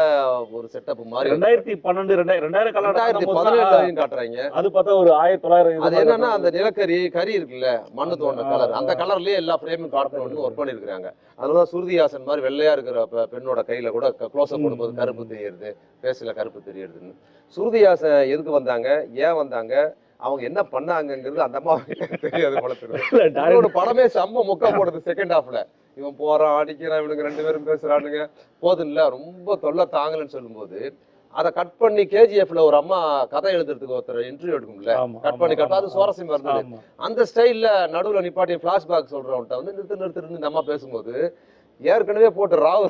ஒரு செட்டப் மாதிரி ரெண்டாயிரத்தி பன்னெண்டு ரெண்டாயிரம் ரெண்டாயிரத்தி பதினேழுலையும் காட்டுறாங்க. அது பார்த்தா ஒரு ஆயிரத்தி தொள்ளாயிரம் அது என்னன்னா அந்த நிலக்கரி கறி இருக்குல்ல மண்ணு தோண்ட கலர் அந்த. கலர்லயே எல்லா ஃப்ரேமும் காட்டணும்னு ஒர்க் பண்ணிருக்காங்க அதனாலதான் சுருதிஹாசன் மாதிரி வெள்ளையா இருக்கிற பெண்ணோட கையில கூட க்ளோஸ் அப் போடும்போது. கருப்பு தெரியுது ஃபேஸ்ல கருப்பு தெரியுதுன்னு. சுருதிஹாசன் எதுக்கு வந்தாங்க? ஏன் வந்தாங்க? அவங்க என்ன பண்ணாங்கங்கிறது அந்த அம்மா தெரியாது <laughs> படமே செம்ம மொக்க போடுது செகண்ட் ஹாஃப்ல இவன் போறான் அடிக்கிறான் இவனுக்கு ரெண்டு பேரும் பேசுறானுங்க. போதும் இல்ல ரொம்ப தொல்லை தாங்கலன்னு சொல்லும்போது அதை கட் பண்ணி கேஜிஎஃப்ல ஒரு அம்மா கதை எழுதுறதுக்கு ஒருத்தர் இன்டர்வியூ எடுக்கும்ல கட் பண்ணி கட் அது சுவாரஸ்யமா இருந்தது. அந்த ஸ்டைல்ல நடுவுல நிப்பாட்டி பிளாஷ்பேக் சொல்றவன்ட்ட வந்து நிறுத்து நிறுத்துன்னு இந்த அம்மா பேசும்போது ஏற்கனவே போட்டு ராவு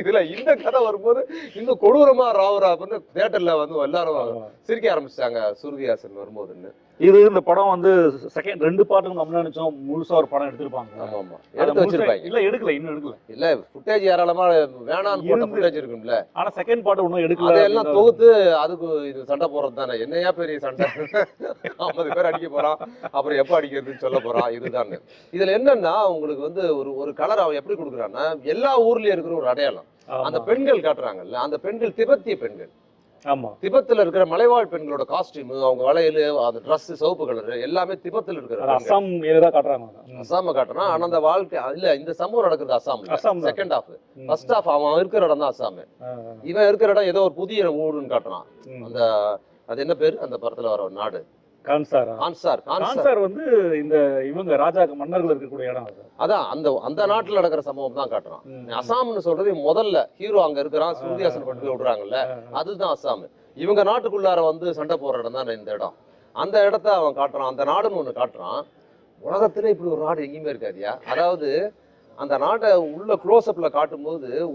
இதுல இந்த கதை வரும்போது இன்னும் கொடூரமா ராவுரா அப்படின்னு தியேட்டர்ல வந்து எல்லாரும். சிரிக்க ஆரம்பிச்சிட்டாங்க. சுருதிஹாசன் வரும்போதுன்னு. இது இந்த படம் வந்து செகண்ட் ரெண்டு பாட்டும் நம்ம நினைச்சோம். முழுசா ஒரு படம் எடுத்திருப்பாங்க. ஆமா ஆமா. அதை எடுத்து வச்சிருப்பாங்க. இல்ல எடுக்கல இன்னும் எடுக்கல. இல்ல ஃபுட்டேஜ் ஏராளமா வேணான்னு போட்ட ஃபுட்டேஜ் இருக்கும்ல. ஆனா செகண்ட் பார்ட் இன்னும் எடுக்கல. அப்படின்னு தொகுத்து அதுக்கு இது சண்டை போறது தானே. என்னையா பெரிய சண்டை? ஐம்பது பேர் அடிக்க போறான் அப்புறம் எப்ப அடிக்கிறதுன்னு சொல்ல போறான் இதுதான் இதுல என்னன்னா உங்களுக்கு வந்து ஒரு ஒரு கலர் அவன் எப்படி கொடுக்குறான்னா எல்லா ஊர்லயும் இருக்கிற ஒரு அடையாளம். அந்த பெண்கள் காட்டுறாங்கல்ல அந்த பெண்கள் திபெத்திய பெண்கள். ஆமா திபெத்துல இருக்கிற மலைவாழ் பெண்களோட காஸ்டியூம் அவங்க வளையல் அந்த Dress சிவப்பு கலர் எல்லாமே திபெத்தில் இருக்கிற அது. அஸ்ஸாம் ஏரியா காட்டுறாங்க. அசாம காட்டுறான் ஆனா அந்த வாழ்க்கை இல்ல இந்த சம்பவம் நடக்குது Assam. Second half. First half அவன் இருக்கிற இடம் தான் அசாம். இவன் இருக்கிற இடம் ஏதோ ஒரு புதிய ஊருன்னு காட்டுறான். அந்த அது என்ன பேரு அந்த படத்துல வர ஒரு நாடு கான்சாரா? கான்சார் கான்சார். வந்து இந்த இவங்க ராஜா மன்னர்கள் இருக்கக்கூடிய இடம் அது. அதான் அந்த அந்த நாட்டுல நடக்கிற சம்பவம் தான் காட்டுறான். அசாம்னு சொல்றது முதல்ல ஹீரோ அங்க இருக்கிறான் சுருதியாசன் கொண்டு போய் விடுறாங்கல்ல. அதுதான் அசாம். இவங்க நாட்டுக்குள்ளார வந்து சண்டை போடுற இடம் தான் இந்த இடம். அந்த இடத்த அவன் காட்டுறான் அந்த நாடுன்னு ஒண்ணு காட்டுறான். உலகத்துல இப்படி ஒரு நாடு எங்கேயுமே இருக்காதியா? அதாவது அந்த நாட்டை உள்ள க்ளோஸ் அப்ல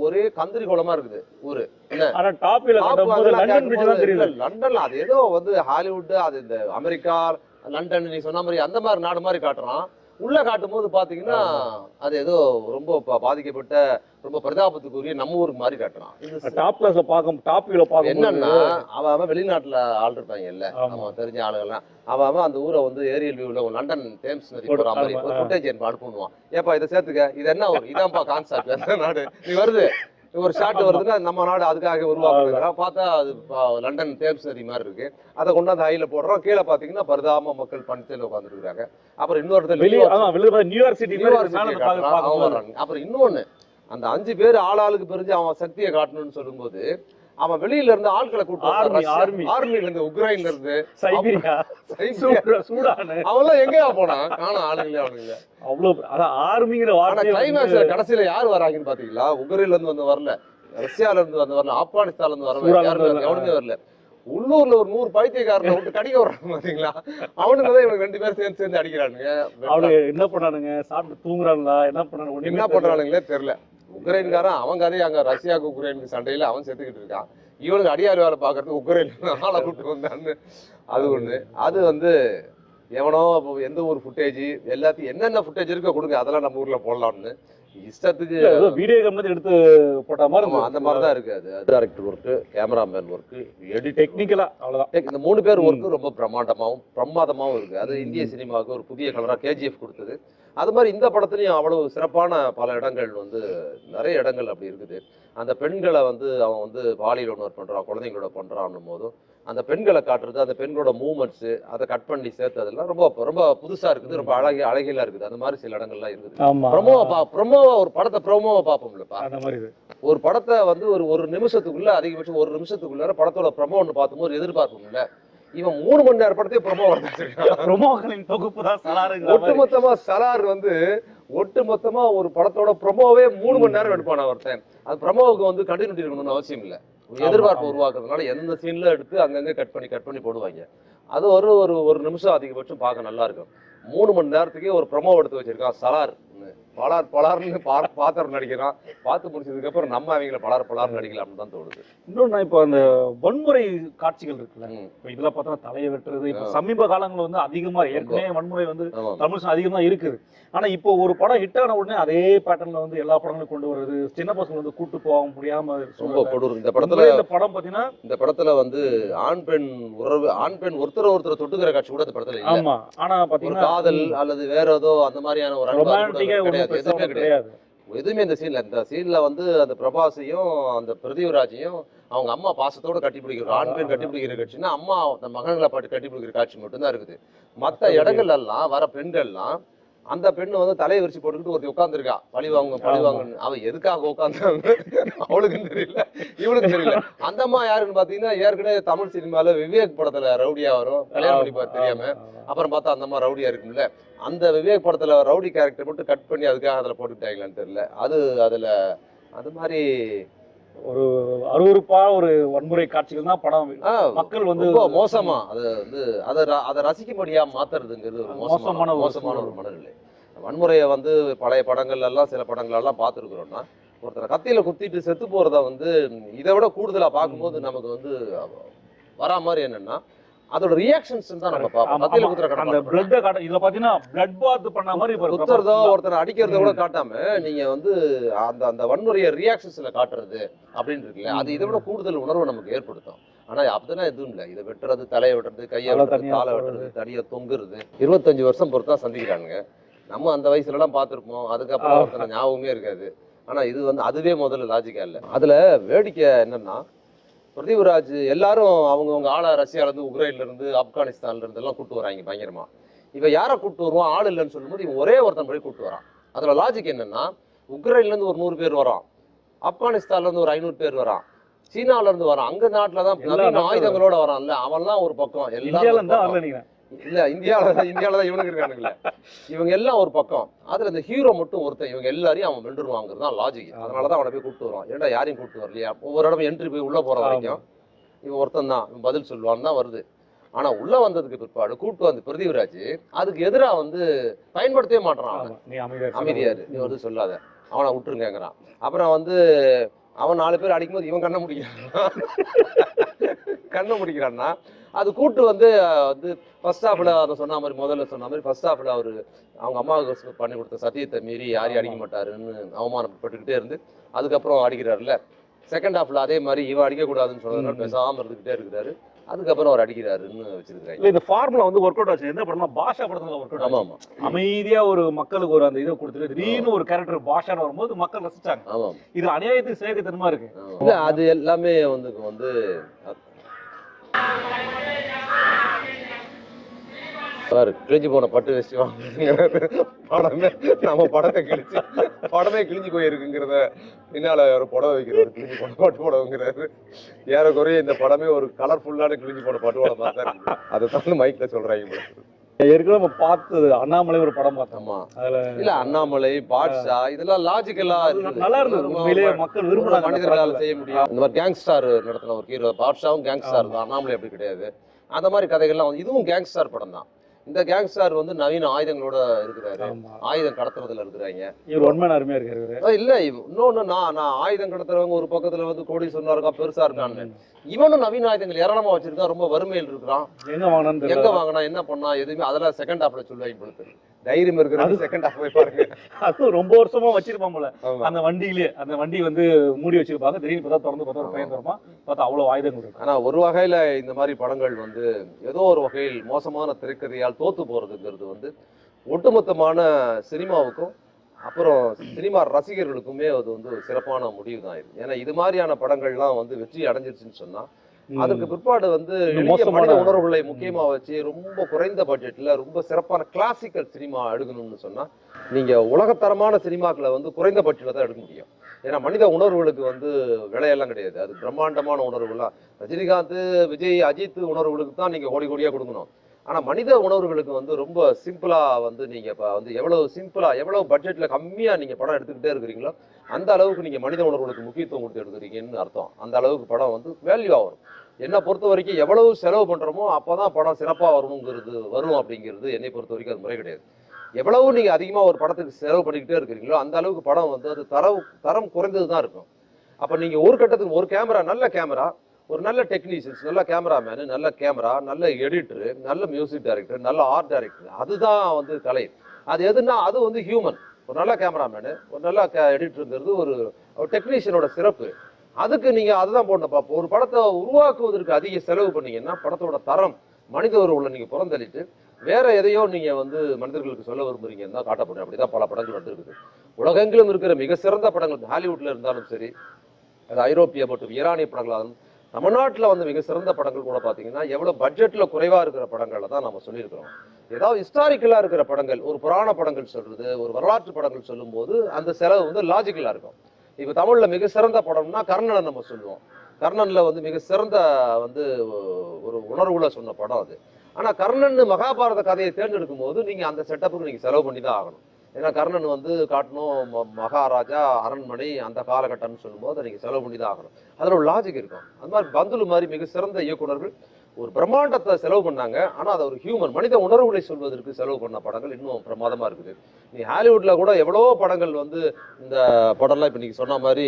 ஒரே கந்திரி இருக்குது காட்டும் போது பிரிட்ஜ் தான் கேட்கும்போது, தெரியுது. இல்ல, லண்டன்ல அது ஏதோ வந்து ஹாலிவுட் அது இந்த அமெரிக்கா லண்டன் நீ சொன்ன மாதிரி அந்த மாதிரி நாடு மாதிரி காட்டுறான். உள்ள காட்டும் போது பாத்தீங்கன்னா அது ஏதோ ரொம்ப பா- பாதிக்கப்பட்ட ரொம்ப பிரதாபத்துக்குரிய நம்ம ஊருக்கு மாதிரி காட்டுறான் டாப் கிளாஸ்ல பார்க்கும் டாப் வியூல பார்க்கும் என்னன்னா அவன் அவன் வெளிநாட்டுல ஆள் இருப்பாங்க இல்ல. ஆமா. அவன் தெரிஞ்ச ஆளுங்கெல்லாம் அவன் அவன் அந்த ஊரை வந்து ஏரியல் வியூல லண்டன் தேம்ஸ் நதி போற மாதிரி ஒரு. ஃபுட்டேஜ் அனுப்புவான். ஏப்பா இதை சேர்த்துக்க. இது என்ன ஊர்? இதான்ப்பா கான்செப்ட் நாடு? நீ வருது. ஒரு ஷாட் வருதுன்னா நம்ம நாடு அதுக்காக உருவாக்குறோம் பார்த்தா அது லண்டன் நதி மாதிரி இருக்கு. அதை கொண்டாந்து ஹைல போடுறோம். கீழே பாத்தீங்கன்னா பரிதாப மக்கள் பணிச்சல உட்காந்துருக்காங்க அப்புறம் இன்னொரு இடத்துல நியூயார்க் சிட்டி. அப்புறம் இன்னொன்னு அந்த அஞ்சு பேர் ஆளாளுக்கு பிரிஞ்சு அவன் சக்தியை காட்டணும்னு சொல்லும்போது அவன் வெளியில இருந்து ஆட்களை Army, கூட்டு army. ஆர்மில இருந்து உக்ரைன்ல இருந்து சைபீரியா. சைபீரியா. சூடா- சூடானு. அவன்லாம் எங்கேயா போனான்? காணும் ஆளுங்களே அவனுங்க அவ்வளவு அதான் ஆர்மிங்கிற வார்த்தை கிளைமேக்ஸ்ல கடைசியில யார் வராங்கன்னு பாத்தீங்களா? உக்ரைன்ல இருந்து வந்து வரல. ரஷ்யால இருந்து வந்து வரல. ஆப்கானிஸ்தான்ல இருந்து வரல. எவனுமே வரல. உள்ளூர்ல ஒரு நூறு பைத்தியக்காரனை விட்டு கடிக்க வர்றாங்க பாத்தீங்களா? அவனுங்க தான் இவனுக்கு ரெண்டு பேரும் சேர்ந்து சேர்ந்து அடிக்கிறானுங்க. அவனுக்கு என்ன பண்ணானுங்க? சாப்பிட்டு தூங்குறாங்களா என்ன பண்ணானு ஒண்ணுமே என்ன. பண்றானுங்களே தெரியல. உக்ரைன்காரன் அவன் கதையை அங்க ரஷ்யாவுக்கு உக்ரைனுக்கு சண்டையில அவன் செத்துக்கிட்டு இருக்கான். இவனுக்கு அடியார் வேலை பாக்குறதுக்கு உக்ரைன் ஆளை கூப்பிட்டு வந்தான்னு. அது ஒண்ணு. அது வந்து எவனோ எந்த ஊர் ஃபுட்டேஜ் எல்லாத்தையும் என்னென்ன ஃபுட்டேஜ் இருக்கோ கொடுங்க அதெல்லாம் நம்ம ஊர்ல போடலாம்னு. இஷ்டத்துக்கு வீடியோ கேம்ல எடுத்து போட்ட மாதிரி அந்த மாதிரி தான் இருக்கு அது. Director work cameraman work edit டெக்னிக்கலா அவ்வளவுதான். இந்த மூணு பேர் ஒர்க்கு ரொம்ப பிரமாண்டமாவும் பிரமாதமாவும் இருக்கு. அது இந்திய சினிமாவுக்கு ஒரு புதிய கலரா கேஜிஎஃப் கொடுத்தது. அது மாதிரி இந்த படத்துலயும் அவ்வளவு சிறப்பான பல இடங்கள் வந்து நிறைய இடங்கள் அப்படி இருக்குது. அந்த பெண்களை வந்து அவன் வந்து பாலியல் உணர்வு பண்றான் குழந்தைங்களோட பண்றான்னும் போதும் அந்த பெண்களை காட்டுறது அந்த பெண்களோட மூமெண்ட்ஸ் அதை கட் பண்ணி சேர்த்ததெல்லாம் ரொம்ப ரொம்ப புதுசா இருக்குது ரொம்ப அழகி அழகியலா இருக்குது. அந்த மாதிரி சில இடங்கள்லாம் இருக்குது. ப்ரொமோவை பா ப்ரொமோவை ஒரு படத்தை ப்ரோமோவை பார்ப்போம்லப்பா. அந்த மாதிரி இது. ஒரு படத்தை வந்து ஒரு ஒரு நிமிஷத்துக்குள்ள அதிகபட்சம் ஒரு நிமிஷத்துக்குள்ள படத்தோட ப்ரமோ ஒன்று பார்க்கும்போது எதிர்பார்ப்போம்ல. இவன் மூணு மணி நேரம் படத்தையே ப்ரமோ வச்சிருக்கான். ப்ரொமோக்களின் தொகுப்பு தான் மாதிரி. ஒட்டுமொத்தமா சலார் வந்து ஒட்டுமொத்தமா ஒரு படத்தோட ப்ரமோவே மூணு மணி நேரம் எடுப்பான ஒருத்தன் அது ப்ரமோவுக்கு வந்து கண்டினியூட்டி இருக்கணும்னு அவசியம் இல்லை. எதிர்பார்ப்பு. உருவாக்குறதுனால எந்தெந்த சீன்ல எடுத்து அங்கங்க கட் பண்ணி கட் பண்ணி போடுவாங்க. அது ஒரு ஒரு ஒரு நிமிஷம் அதிகபட்சம் பார்க்க நல்லா இருக்கும். மூணு மணி நேரத்துக்கே ஒரு ப்ரமோ எடுத்து வச்சிருக்கான் சலார் பலார் பலார்னு பா பாத்திரம் நடிக்கிறான். பார்த்து முடிச்சதுக்கு அப்புறம் நம்ம அவங்கள பலார் பலார் நடிக்கலாம்னு தான் தோணுது. இன்னொன்னு இப்போ அந்த வன்முறை காட்சிகள் இருக்குல்ல. இப்போ இதெல்லாம் பார்த்தா தலையை வெட்டுறது இப்போ. சமீப காலங்கள்ல வந்து அதிகமா ஏற்கனவே வன்முறை வந்து தமிழ் சினிமா அதிகமா இருக்குது. ஆனா இப்போ ஒரு படம் ஹிட் ஆன உடனே அதே பேட்டர்ன்ல வந்து எல்லா படங்களும் கொண்டு வருது சின்ன பசங்க வந்து கூட்டு போக முடியாம ரொம்ப. கொடூரம். இந்த படத்துல இந்த படம் பாத்தீங்கன்னா இந்த படத்துல வந்து ஆண் பெண் உறவு ஆண் பெண் ஒருத்தர் ஒருத்தர் தொட்டுக்கிற காட்சி கூட இந்த படத்துல ஆமா. ஆனா பாத்தீங்கன்னா காதல் அல்லது வேற ஏதோ அந்த மாதிரியான ஒரு ரொமான்டிக்கா கிடையாது. எதுவுமே கிடையாது. எதுவுமே இந்த சீன்ல இந்த சீன்ல வந்து அந்த பிரபாஸையும் அந்த பிரதிவராஜையும் அவங்க அம்மா பாசத்தோட கட்டி பிடிக்கிற ஆண் பெண் கட்டி பிடிக்கிற காட்சின்னா அம்மா அந்த மகன்களை பாட்டு கட்டி பிடிக்கிற காட்சி மட்டும்தான் இருக்குது. மத்த இடங்கள்ல எல்லாம் வர பெண்கள்லாம் அந்த பெண்ணு வந்து தலையை விரிச்சு போட்டுக்கிட்டு ஒருத்தி உட்காந்துருக்கா பழி வாங்க பழி. வாங்கன்னு அவ எதுக்காக உட்காந்தாங்க அவளுக்கும் தெரியல. இவளுக்கும் தெரியல. அந்த அம்மா யாருன்னு பாத்தீங்கன்னா ஏற்கனவே தமிழ் சினிமால விவேக் படத்துல ரவுடியா வரும். கல்யாணம் பண்ணி தெரியாம. அப்புறம் பார்த்தா அந்த அம்மா ரவுடியா இருக்கும்ல. அந்த விவேக் படத்துல ரவுடி கேரக்டர் மட்டும் கட் பண்ணி அதுக்காக அதுல போட்டுக்கிட்டாங்களான்னு தெரியல. அது அதுல அது மாதிரி ஒரு அருவருப்பா ஒரு வன்முறை காட்சிகள் தான் படம். மக்கள் வந்து மோசமா. அது வந்து அதை அதை ரசிக்கும்படியா மாத்துறதுங்கிறது ஒரு மோசமான மோசமான ஒரு. மனநிலை. வன்முறையை வந்து பழைய படங்கள்ல எல்லாம் சில படங்கள் எல்லாம் பார்த்துருக்குறோம்னா ஒருத்தரை கத்தியில குத்திட்டு செத்து போறத வந்து இதை விட கூடுதலா பார்க்கும்போது நமக்கு வந்து வரா மாதிரி என்னன்னா அதோட ரியாக்ஷன்ஸ் தான் நம்ம பார்ப்போம். ஆமா. குத்துற அந்த பிளட் காட்ட இதுல பாத்தீங்கன்னா பிளட் பாத் பண்ண மாதிரி குத்துறதோ ஒருத்தரை அடிக்கிறத கூட காட்டாம நீங்க வந்து அந்த அந்த வன்முறையை ரியாக்ஷன்ஸ்ல காட்டுறது அப்படின்னு இருக்குல்ல அது இதை விட கூடுதல் உணர்வு நமக்கு ஏற்படுத்தும். ஆனா அப்படிலாம் எதுவும் இல்லை. இதை வெட்டுறது தலையை வெட்டுறது கையை வெட்டுறது காலை. வெட்டுறது தனியா தொங்குறது. இருபத்தஞ்சு வருஷம் பொறுத்தா சந்திக்கிறானுங்க. நம்ம அந்த வயசுல எல்லாம் பார்த்திருப்போம். அதுக்கப்புறம் ஞாபகமே இருக்காது. ஆனா இது வந்து அதுவே முதல்ல லாஜிக்கா இல்ல. அதுல வேடிக்கை என்னன்னா பிரதீப்ராஜ் எல்லாரும் அவங்கவங்க ஆள ரஷ்யால இருந்து உக்ரைன்ல இருந்து ஆப்கானிஸ்தான்ல இருந்து எல்லாம் கூட்டு வராங்க பயங்கரமா. இவன் யாரை கூட்டு வருவான் ஆள் இல்லைன்னு சொல்லும்போது இவன் ஒரே ஒருத்தன் போய் கூட்டு வரான். அதுல லாஜிக் என்னன்னா உக்ரைன்ல இருந்து ஒரு நூறு பேர் வரான். ஆப்கானிஸ்தான்ல இருந்து ஒரு ஐநூறு பேர் வரான். சீனால இருந்து வரான். அங்க நாட்டுல தான் ஆயுதங்களோட வரான்ல. அவன்லாம் ஒரு பக்கம். இந்தியால இல்ல இந்தியாவில தான் இந்தியாவில தான் இவனுக்கு இருக்கானுங்களே இவங்க எல்லாம் ஒரு பக்கம். அதுல இந்த ஹீரோ மட்டும் ஒருத்தன். இவங்க எல்லாரையும் அவன் வென்றுருவாங்கிறது தான் லாஜிக் அதனால தான் அவனை போய் கூப்பிட்டு வருவான். ஏன்டா யாரையும் கூப்பிட்டு வரலையா? ஒவ்வொரு இடம் என்ட்ரி போய் உள்ள போற வரைக்கும் இவன் ஒருத்தன் தான். இவன் பதில் சொல்லுவான்னு தான் வருது. ஆனா உள்ள வந்ததுக்கு பிற்பாடு கூப்பிட்டு வந்து பிரதீப்ராஜ் அதுக்கு எதிரா வந்து பயன்படுத்தவே மாட்டான். அமைதியாரு. நீ வந்து சொல்லாத. அவனை விட்டுருங்கிறான் அப்புறம் வந்து அவன் நாலு பேர் அடிக்கும்போது இவன் கண்ணை முடிக்கிறான். கண்ணை முடிக்கிறான்னா அது கூட்டு வந்து வந்து ஃபர்ஸ்ட் ஹாஃப்ல அதை சொன்ன மாதிரி முதல்ல சொன்ன மாதிரி ஃபர்ஸ்ட் ஹாஃப்ல அவர் அவங்க அம்மாவுக்கு பண்ணி கொடுத்த சத்தியத்தை மீறி யாரையும் அடிக்க மாட்டாருன்னு அவமானப்பட்டுக்கிட்டே இருந்து அதுக்கப்புறம் அடிக்கிறாருல்ல. செகண்ட் ஹாஃப்ல அதே மாதிரி இவன் அடிக்கக்கூடாதுன்னு சொன்னதுனால ம். பேசாம இருந்துகிட்டே இருக்கிறாரு. அதுக்கப்புறம் அவர் அடிக்கிறாருன்னு வச்சிருக்காங்க. இந்த ஃபார்முலா வந்து ஒர்க் அவுட் ஆச்சு. எந்த படம்னா பாஷா படத்துல ஒர்க் அவுட் ஆமா அமைதியா ஒரு மக்களுக்கு ஒரு அந்த இதை கொடுத்துட்டு திடீர்னு ஒரு கேரக்டர் பாஷான்னு வரும்போது மக்கள் ரசிச்சாங்க. ஆமா இது அநியாயத்துக்கு சேகத்தனமா இருக்கு. அது எல்லாமே வந்து வந்து சார் கிழிஞ்சு போன பட்டு வச்சு படமே நம்ம படத்தை கிழிச்சு படமே கிழிஞ்சு போயிருக்குங்கிறத பின்னால ஒரு புடவை வைக்கிறாரு கிழிஞ்சு போன பட்டு புடவைங்கிறாரு. ஏறக்குறைய இந்த படமே ஒரு கலர்ஃபுல்லான கிழிஞ்சு போன பட்டு படம் தான் சார். அதை தான் மைக்ல சொல்றாங்க ஏற்கனவே நம்ம பார்த்தது அண்ணாமலை ஒரு படம் பார்த்தோம். அதுல இல்ல அண்ணாமலை பாட்ஷா இதெல்லாம் லாஜிக்கலா நல்லா இருந்தது. உண்மையிலேயே மக்கள் அந்த மனிதர்களால். செய்ய முடியும் இந்த மாதிரி கேங்ஸ்டார் நடத்தின ஒரு ஹீரோ பாட்ஷாவும் கேங்ஸ்டார் தான். அண்ணாமலை அப்படி கிடையாது. அந்த மாதிரி கதைகள்லாம் இதுவும் கேங்ஸ்டார் படம் தான். இந்த கேங்ஸ்டார் வந்து நவீன ஆயுதங்களோட இருக்கிறாரு. ஆயுதம் கடத்துறதுல இருக்கிறாங்க. இவர் உண்மையான அருமையா இருக்காரு இல்ல இன்னொன்னு நான் நான் ஆயுதம் கடத்துறவங்க ஒரு பக்கத்துல வந்து கோடீஸ்வரனா இருக்கா பெருசா இருக்கான்னு. இவனும் நவீன ஆயுதங்கள் ஏராளமா வச்சிருக்கான் ரொம்ப வறுமையில் இருக்கிறான். எங்க வாங்கினான்னு எங்க வாங்கினா என்ன பண்ணா எதுவுமே அதெல்லாம் செகண்ட் ஹாஃப்ல சொல்லுவாங்க தைரியம் இருக்கிறது செகண்ட் ஹாஃப் போய் பாருங்க. <laughs> அதுவும் ரொம்ப வருஷமா வச்சிருப்பான் போல. அந்த வண்டியிலே அந்த வண்டி வந்து மூடி வச்சிருப்பாங்க. திடீர்னு பார்த்தா திறந்து பார்த்தா ஒரு பையன் திறப்பான் பார்த்தா அவ்வளவு ஆயுதங்கள் இருக்கு. ஆனா ஒரு வகையில இந்த மாதிரி படங்கள் வந்து ஏதோ ஒரு வகையில் மோசமான திரைக்கதையால் தோத்து போறதுங்கிறது வந்து ஒட்டுமொத்தமான சினிமாவுக்கும் அப்புறம் சினிமா ரசிகர்களுக்குமே அது வந்து ஒரு சிறப்பான முடிவு தான் இது. ஏன்னா இது மாதிரியான படங்கள்லாம் வந்து வெற்றி அடைஞ்சிருச்சுன்னு சொன்னா ம். அதுக்கு பிற்பாடு வந்து மனித உணர்வுகளை முக்கியமா வச்சு ரொம்ப குறைந்த பட்ஜெட்ல ரொம்ப சிறப்பான கிளாசிக்கல் சினிமா எடுக்கணும்னு சொன்னா நீங்க உலகத்தரமான சினிமாக்களை வந்து குறைந்த பட்ஜெட்ல தான் எடுக்க முடியும். ஏன்னா மனித உணர்வுகளுக்கு வந்து விலையெல்லாம் கிடையாது. அது பிரம்மாண்டமான உணர்வுலாம் ரஜினிகாந்த் விஜய் அஜித் உணர்வுகளுக்கு தான் நீங்க கோடி கோடியா கொடுக்கணும். ஆனா மனித உணர்வுகளுக்கு வந்து ரொம்ப சிம்பிளா வந்து நீங்க இப்ப வந்து எவ்வளவு சிம்பிளா எவ்வளவு பட்ஜெட்ல கம்மியா நீங்க படம் எடுத்துக்கிட்டே இருக்கிறீங்களோ அந்த அளவுக்கு நீங்க மனித உணர்வுகளுக்கு முக்கியத்துவம் கொடுத்து எடுக்கிறீங்கன்னு அர்த்தம். அந்த அளவுக்கு படம் வந்து வேல்யூ வரும். என்னை பொறுத்த வரைக்கும் எவ்வளவு செலவு பண்ணுறோமோ அப்போ தான் படம் சிறப்பாக வருங்கிறது வரும் அப்படிங்கிறது என்னை பொறுத்த வரைக்கும் அது முறை கிடையாது. எவ்வளவு நீங்கள் அதிகமாக ஒரு படத்துக்கு செலவு பண்ணிக்கிட்டே இருக்கிறீங்களோ அந்த அளவுக்கு படம் வந்து அது தரம் தரம் குறைந்தது தான் இருக்கும். அப்போ நீங்கள் ஒரு கட்டத்துக்கு ஒரு கேமரா நல்ல கேமரா ஒரு நல்ல டெக்னீஷியன்ஸ் நல்ல கேமராமேனு நல்ல கேமரா நல்ல எடிட்டரு நல்ல மியூசிக் டைரக்டர் நல்ல ஆர்ட் டைரக்டர் அதுதான் வந்து கலை. அது எதுன்னா அது வந்து ஹியூமன் ஒரு நல்ல கேமராமேனு ஒரு நல்ல எடிட்டருங்கிறது ஒரு டெக்னீஷியனோட சிறப்பு. அதுக்கு நீங்கள் அதை தான் போடணும் பார்ப்போம் ஒரு படத்தை உருவாக்குவதற்கு அதிக செலவு பண்ணீங்கன்னா படத்தோட தரம் மனித உறவுல நீங்கள் புறந்தள்ளிட்டு வேற எதையோ நீங்க வந்து மனிதர்களுக்கு சொல்ல விரும்புறீங்கன்னு தான் காட்டப்படும். அப்படிதான் பல படங்கள் வந்திருக்குது. உலகெங்கிலும் இருக்கிற மிக சிறந்த படங்கள் ஹாலிவுட்ல இருந்தாலும் சரி அது ஐரோப்பிய மற்றும் ஈரானிய படங்களாலும் தமிழ்நாட்டில் வந்து மிக சிறந்த படங்கள் கூட பார்த்தீங்கன்னா எவ்வளோ பட்ஜெட்டில் குறைவாக இருக்கிற படங்களை தான் நம்ம சொல்லியிருக்கிறோம். ஏதாவது ஹிஸ்டாரிக்கலாக இருக்கிற படங்கள் ஒரு புராண படங்கள் சொல்கிறது ஒரு வரலாற்று படங்கள் சொல்லும்போது அந்த செலவு வந்து லாஜிக்கலாக இருக்கும். இப்போ தமிழில் மிக சிறந்த படம்னா கர்ணனை நம்ம சொல்லுவோம். கர்ணனில் வந்து மிக சிறந்த வந்து ஒரு உணர்வுல சொன்ன படம் அது. ஆனால் கர்ணன் மகாபாரத கதையை தேர்ந்தெடுக்கும் போது நீங்கள் அந்த செட்டப்புக்கு நீங்கள் செலவு பண்ணி தான் ஆகணும். ஏன்னா கர்ணன் வந்து காட்டணும் ம- மகாராஜா அரண்மனை அந்த காலகட்டம்னு சொல்லும்போது நீங்கள் செலவு பண்ணி தான் ஆகணும். அதில் ஒரு லாஜிக் இருக்கும். அது மாதிரி பந்துலு மாதிரி மிக சிறந்த இயக்குனர்கள் ஒரு பிரம்மாண்டத்தை செலவு பண்ணாங்க. ஆனா அதை ஒரு ஹியூமன் மனித உணர்வுகளை சொல்வதற்கு செலவு பண்ண படங்கள் இன்னும் பிரமாதமா இருக்குது. நீ ஹாலிவுட்ல கூட எவ்வளவோ படங்கள் வந்து இந்த படம்லாம் இப்ப நீங்க சொன்ன மாதிரி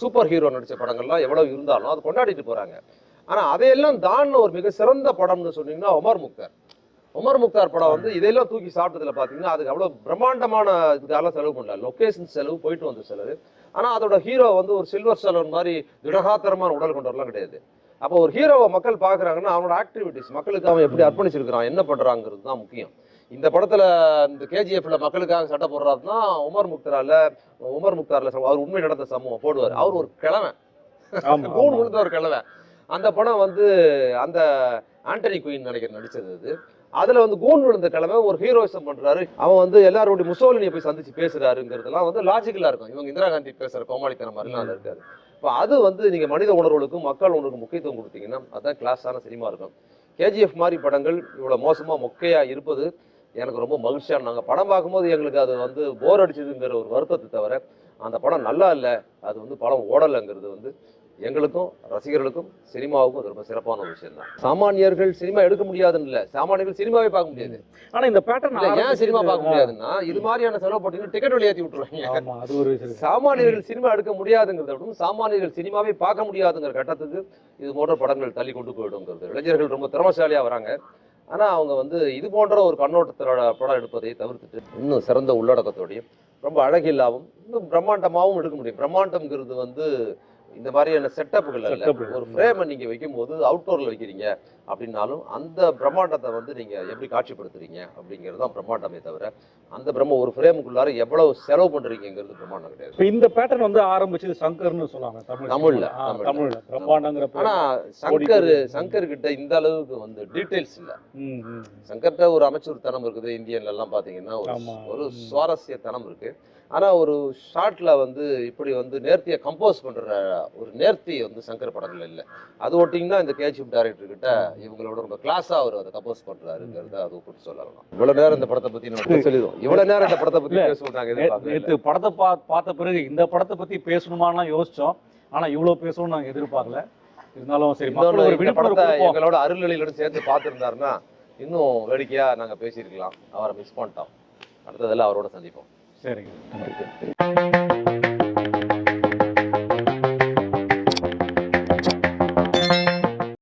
சூப்பர் ஹீரோ நடிச்ச படங்கள்லாம் எவ்வளவு இருந்தாலும் அது கொண்டாடிட்டு போறாங்க. ஆனா அதையெல்லாம் தாண்டின ஒரு மிக சிறந்த படம்னு சொன்னீங்கன்னா ஒமர் முக்தார். ஒமர் முக்தார் படம் வந்து இதெல்லாம் தூக்கி சாப்பிட்டதுல பாத்தீங்கன்னா அதுக்கு அவ்வளவு பிரம்மாண்டமான இதுக்காக செலவு பண்ணல. லொகேஷன் செலவு போயிட்டு வந்த செலவு. ஆனா அதோட ஹீரோ வந்து ஒரு சில்வர் ஸ்டாலர் மாதிரி திடகாத்திரமான உடல் கொண்டவர்லாம் கிடையாது. அப்போ ஒரு ஹீரோவை மக்கள் பாக்குறாங்கன்னா அவனோட ஆக்டிவிட்டிஸ் மக்களுக்கு அவன் எப்படி அர்ப்பணிச்சிருக்கிறான் என்ன பண்றாங்கிறது தான் முக்கியம். இந்த படத்துல இந்த கேஜிஎஃப்ல மக்களுக்காக சட்டை போடுறாருன்னா உமர் முக்தார்ல உமர் முக்தார்ல அவர் உண்மை நடந்த சம்பவம் போடுவார். அவர் ஒரு கிழமை <laughs> ஆமா. விழுந்த ஒரு கிழமை அந்த படம் வந்து அந்த ஆண்டனி குயின் நினைக்கிறேன் நடிச்சது அது. அதுல வந்து கூண் விழுந்த கிழமை ஒரு ஹீரோயிசம் பண்றாரு. அவன் வந்து எல்லாரோடைய முசோலினியை போய் சந்திச்சு பேசுறாருங்கிறதுலாம் வந்து லாஜிக்கலா இருக்கும். இவங்க இந்திரா காந்தி பேசுற கோமாளித்தனம் மாதிரிலாம் அதுல இருக்காது. இப்போ அது வந்து நீங்கள் மனித உணர்வுகளுக்கும் மக்கள் உணர்வுக்கும் முக்கியத்துவம் கொடுத்தீங்கன்னா அதுதான் கிளாஸான சினிமா இருக்கும். கேஜிஎஃப் மாதிரி படங்கள் இவ்வளோ மோசமாக மொக்கையாக இருப்பது எனக்கு ரொம்ப மகிழ்ச்சியான நாங்கள் படம் பார்க்கும்போது எங்களுக்கு அது வந்து போர் அடிச்சதுங்கிற ஒரு வருத்தத்தை தவிர அந்த படம் நல்லா இல்லை அது வந்து படம் ஓடலைங்கிறது வந்து எங்களுக்கும் ரசிகர்களுக்கும் சினிமாவுக்கும் அது ரொம்ப சிறப்பான ஒரு விஷயம் தான். சாமானியர்கள் சினிமா எடுக்க முடியாதுன்னு இல்லை. சாமானியர்கள் சினிமாவே பார்க்க முடியாது. ஆனா இந்த பேட்டர்ன் ஏன் சினிமா பார்க்க முடியாதுன்னா இது மாதிரியான செலவு போட்டீங்கன்னா டிக்கெட் வெளியேற்றி விட்டுருவாங்க. சாமானியர்கள் சினிமா எடுக்க முடியாதுங்கிறத விட சாமானியர்கள் சினிமாவே பார்க்க முடியாதுங்கிற கட்டத்துக்கு இது போன்ற படங்கள் தள்ளி கொண்டு போயிடுங்கிறது. இளைஞர்கள் ரொம்ப திறமசாலியா வராங்க. ஆனா அவங்க வந்து இது போன்ற ஒரு கண்ணோட்டத்தோட படம் எடுப்பதை தவிர்த்துட்டு இன்னும் சிறந்த உள்ளடக்கத்தோடையும் ரொம்ப அழகில்லாவும் இன்னும் பிரம்மாண்டமாவும் எடுக்க முடியும். பிரம்மாண்டம்ங்கிறது வந்து இந்த மாதிரியான செட்டப்புகள் Setup. ஒரு ஃப்ரேமை நீங்க வைக்கும்போது அவுட்டோர்ல வைக்கிறீங்க அப்படின்னாலும் அந்த பிரம்மாண்டத்தை வந்து நீங்க எப்படி காட்சிப்படுத்துறீங்க அப்படிங்கிறது தான் பிரம்மாண்டமே தவிர அந்த பிரம்ம ஒரு ஃப்ரேமுக்குள்ளார எவ்வளவு செலவு பண்றீங்கிறது பிரம்மாண்டம் கிடையாது இந்த பேட்டர்ன் வந்து ஆரம்பிச்சது சங்கர்னு தமிழ் தமிழ்ல, தமிழ்ல. பிரம்மாண்டங்கிற பேர். ஆனா சங்கர் சங்கர் கிட்ட இந்த அளவுக்கு வந்து டீடைல்ஸ் இல்ல. சங்கர்கிட்ட ஒரு அமைச்சர் தனம் இருக்குது இந்தியன்ல எல்லாம் பாத்தீங்கன்னா ஒரு. சுவாரஸ்ய தனம் இருக்கு ஆனா ஒரு ஷார்ட்ல வந்து இப்படி வந்து நேர்த்தியை கம்போஸ் பண்ற ஒரு நேர்த்தி வந்து சங்கர் படங்கள்ல இல்ல. அது ஓட்டிங்கன்னா இந்த கேஜிஎஃப் டைரக்டர் கிட்ட இவங்களோட ரொம்ப கிளாஸா அவர் அதை கம்போஸ் பண்றாருங்கிறத அது கூட சொல்லலாம். இவ்வளவு நேரம் இந்த படத்தை பத்தி நம்ம சொல்லிடுவோம். இவ்வளவு நேரம் இந்த படத்தை பத்தி இல்ல. பேசுவோம் நாங்க நே- எதிர்பார்க்கவே இல்ல. நேத்து படத்தை பா பார்த்த பிறகு இந்த படத்தை பத்தி பேசணுமான்னு யோசிச்சோம். ஆனா இவ்வளவு பேசணும்னு நாங்க எதிர்பார்க்கல. இருந்தாலும் சரி ஒரு படத்தை. எங்களோட அருள்நிலையோட சேர்த்து பார்த்திருந்தாருன்னா இன்னும் வேடிக்கையா நாங்க பேசியிருக்கலாம். அவரை மிஸ் பண்ணிட்டோம். அடுத்ததுல அவரோட சந்திப்போம். சரிங்க.